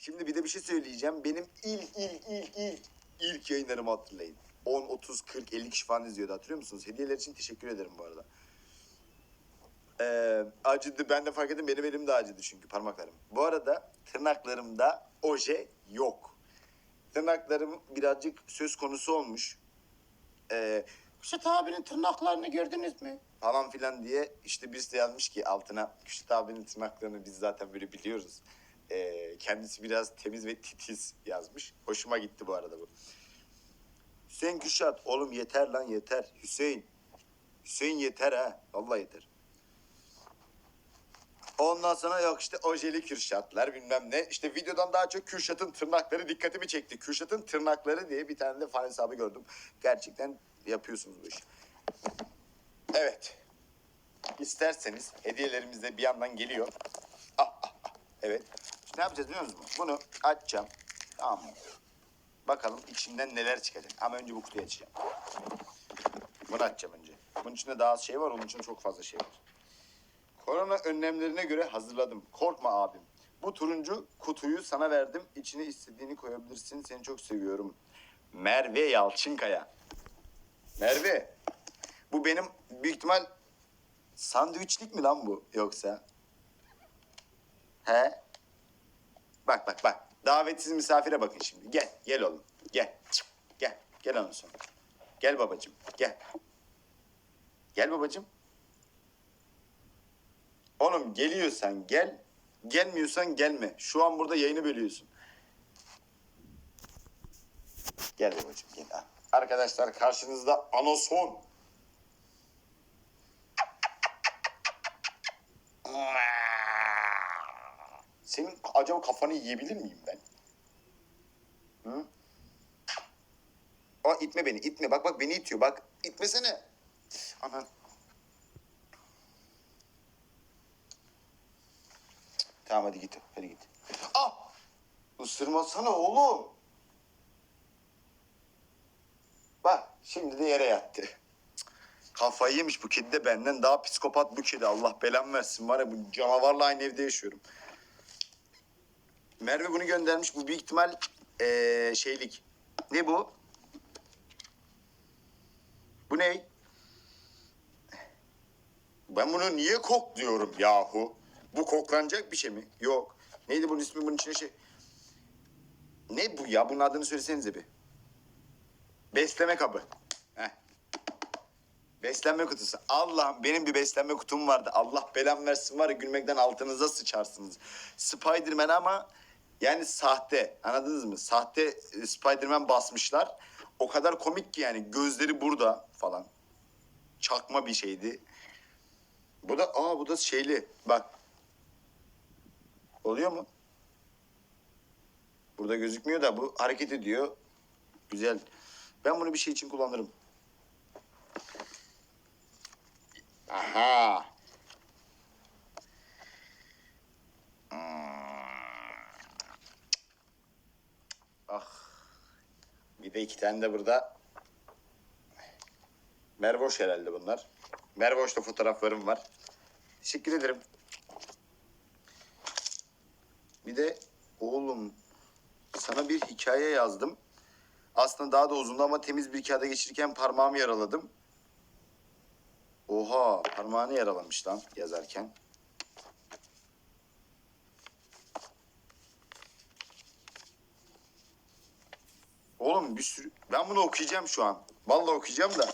Şimdi bir de bir şey söyleyeceğim. Benim ilk ilk ilk ilk ilk yayınlarımı hatırlayın. 10, 30, 40, 50 kişi falan izliyordu hatırlıyor musunuz? Hediyeler için teşekkür ederim bu arada. Ee, acıdı ben de fark ettim benim elim de acıdı çünkü parmaklarım. Bu arada tırnaklarımda oje yok. Tırnaklarım birazcık söz konusu olmuş. Ee, Kuşat abinin tırnaklarını gördünüz mü? Falan filan diye işte birisi de yazmış ki altına Kuşat abinin tırnaklarını biz zaten böyle biliyoruz. Ee, kendisi biraz temiz ve titiz yazmış. Hoşuma gitti bu arada bu. Hüseyin Küşat oğlum yeter lan yeter. Hüseyin. Hüseyin yeter ha. Vallahi yeter. Ondan sonra yok işte ojeli Kürşatlar bilmem ne. İşte videodan daha çok Kürşat'ın tırnakları dikkatimi çekti. Kürşat'ın tırnakları diye bir tane de fan hesabı gördüm. Gerçekten yapıyorsunuz bu işi. Evet. İsterseniz hediyelerimiz de bir yandan geliyor. Ah, ah, ah. Evet. Ne yapacağız biliyor musunuz? Bunu açacağım. Tamam mı? Bakalım içinden neler çıkacak. Ama önce bu kutuyu açacağım. Bunu açacağım önce. Bunun içinde daha az şey var. Onun için çok fazla şey var. Korona önlemlerine göre hazırladım. Korkma abim. Bu turuncu kutuyu sana verdim. İçine istediğini koyabilirsin. Seni çok seviyorum. Merve Yalçınkaya. Merve. Bu benim büyük ihtimal sandviçlik mi lan bu yoksa? He? Bak bak bak. Davetsiz misafire bakın şimdi. Gel. Gel oğlum. Gel. Gel. Gel ondan sonra. Gel babacığım. Gel. Gel babacığım. Oğlum geliyorsan gel, gelmiyorsan gelme. Şu an burada yayını bölüyorsun. Gel babacığım gel. Arkadaşlar karşınızda Anason. Senin acaba kafanı yiyebilir miyim ben? Hı? Aa itme beni, itme. Bak bak beni itiyor. Bak itmesene. Anan. Tamam hadi git. Hadi git. Ah! Isırmasana oğlum. Bak şimdi de yere yattı. Kafayı yemiş bu kedi de benden daha psikopat bu kedi. Allah belamı versin var ya bu canavarla aynı evde yaşıyorum. Merve bunu göndermiş. Bu büyük ihtimal eee, şeylik. Ne bu? Bu ne? Ben bunu niye kokluyorum yahu? Bu koklanacak bir şey mi? Yok. Neydi bunun ismi bunun içine şey... Ne bu ya? Bunun adını söylesenize bir. Besleme kabı. Heh. Beslenme kutusu. Allah'ım benim bir beslenme kutum vardı. Allah belam versin var ya gülmekten altınıza sıçarsınız. Spiderman ama yani sahte. Anladınız mı? Sahte e, Spiderman basmışlar. O kadar komik ki yani gözleri burada falan. Çakma bir şeydi. Bu da aa bu da şeyli. Bak. Oluyor mu? Burada gözükmüyor da bu hareket ediyor. Güzel. Ben bunu bir şey için kullanırım. De iki tane de burada. Mervoş herhalde bunlar. Mervoş'ta fotoğraflarım var. Teşekkür ederim. Bir de oğlum sana bir hikaye yazdım. Aslında daha da uzundu ama temiz bir kağıda geçirirken parmağımı yaraladım. Oha parmağını yaralamış lan yazarken. Bir sürü... Ben bunu okuyacağım şu an. Vallahi okuyacağım da.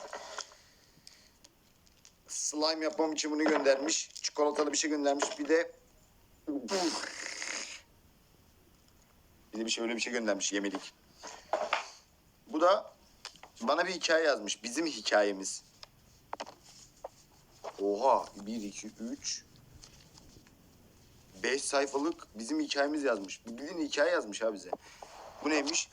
Slime yapmam için bunu göndermiş. Çikolatalı bir şey göndermiş. Bir de... Bir de bir şey öyle bir şey göndermiş yemedik. Bu da bana bir hikaye yazmış. Bizim hikayemiz. Oha. 1, 2, 3. 5 sayfalık bizim hikayemiz yazmış. Bildiğin hikaye yazmış ha bize. Bu neymiş?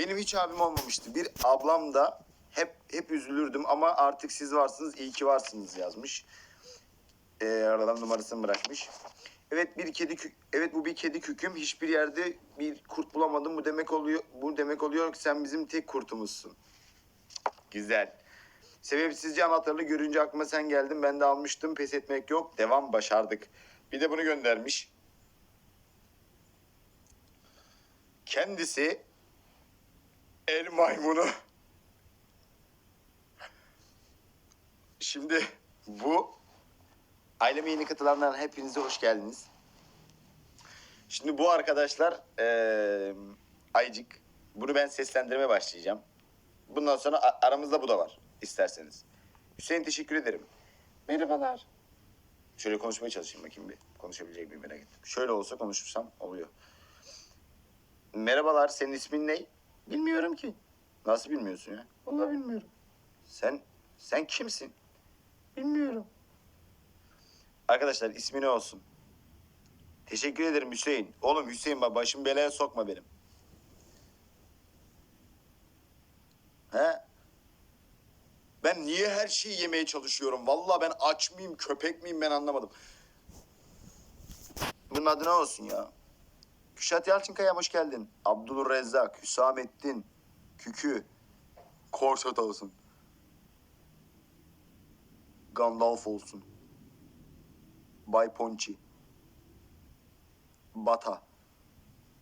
Benim hiç abim olmamıştı. Bir ablam da hep hep üzülürdüm ama artık siz varsınız, iyi ki varsınız yazmış. Ee, aradan numarasını bırakmış. Evet bir kedi evet bu bir kedi küküm. Hiçbir yerde bir kurt bulamadım. Bu demek oluyor bu demek oluyor ki sen bizim tek kurtumuzsun. Güzel. Sebepsizce anahtarını görünce aklıma sen geldin. Ben de almıştım. Pes etmek yok. Devam başardık. Bir de bunu göndermiş. Kendisi el maymunu. Şimdi bu aileme yeni katılanlar hepinize hoş geldiniz. Şimdi bu arkadaşlar eee Aycık. Bunu ben seslendirmeye başlayacağım. Bundan sonra a- aramızda bu da var isterseniz. Hüseyin teşekkür ederim. Merhabalar. Şöyle konuşmaya çalışayım bakayım bir. Konuşabilecek miyim merak ettim. Şöyle olsa konuşursam oluyor. Merhabalar senin ismin ne? Bilmiyorum ki. Nasıl bilmiyorsun ya? Vallahi bilmiyorum. Sen sen kimsin? Bilmiyorum. Arkadaşlar ismi ne olsun? Teşekkür ederim Hüseyin. Oğlum Hüseyin bak başım belaya sokma benim. He? Ben niye her şeyi yemeye çalışıyorum? Vallahi ben aç mıyım, köpek miyim ben anlamadım. Bunun adı ne olsun ya? Küşat Yalçınkaya hoş geldin. Abdülrezzak, Rezzak, Hüsamettin, Kükü, Korsat olsun. Gandalf olsun. Bay Ponçi. Bata.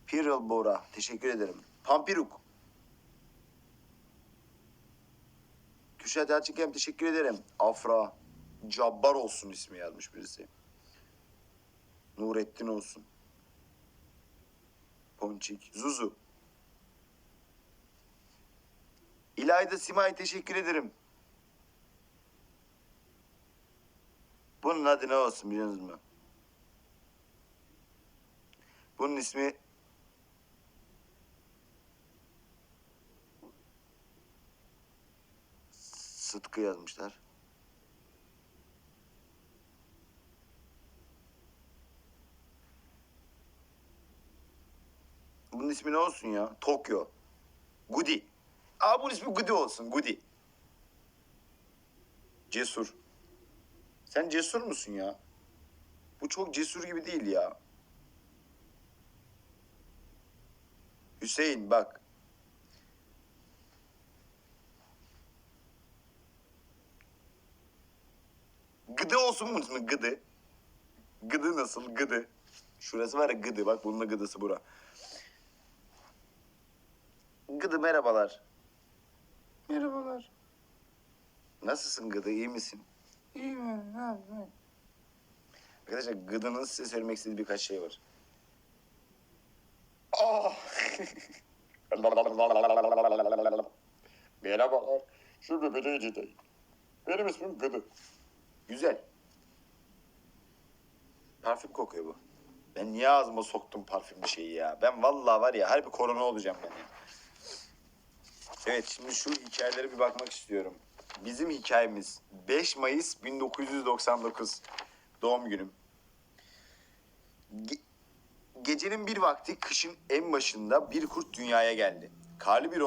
Piril Bora. Teşekkür ederim. Pampiruk. Kürşat Yalçınkem teşekkür ederim. Afra. Cabbar olsun ismi yazmış birisi. Nurettin olsun. Ponçik. Zuzu. İlayda Simay teşekkür ederim. Bunun adı ne olsun biliyor musunuz? Bunun ismi Sıtkı yazmışlar. Bunun ismi ne olsun ya? Tokyo. Gudi. Aa bunun ismi Gudi olsun. Gudi. Cesur. Sen cesur musun ya? Bu çok cesur gibi değil ya. Hüseyin bak. Gıdı olsun mu ismi? Gıdı. Gıdı nasıl? Gıdı. Şurası var ya gıdı. Bak bunun da gıdısı bura. Gıdı merhabalar. Merhabalar. Nasılsın Gıdı? İyi misin? İyiyim ne yapayım? Arkadaşlar Gıdı'nın size söylemek istediği birkaç şey var. Ah! Merhabalar. Şu böbreği Benim ismim Gıdı. Güzel. Parfüm kokuyor bu. Ben niye ağzıma soktum parfümlü şeyi ya? Ben vallahi var ya harbi korona olacağım ben ya. Evet şimdi şu hikayelere bir bakmak istiyorum. Bizim hikayemiz 5 Mayıs 1999 doğum günüm. Ge- gecenin bir vakti kışın en başında bir kurt dünyaya geldi. Karlı bir orman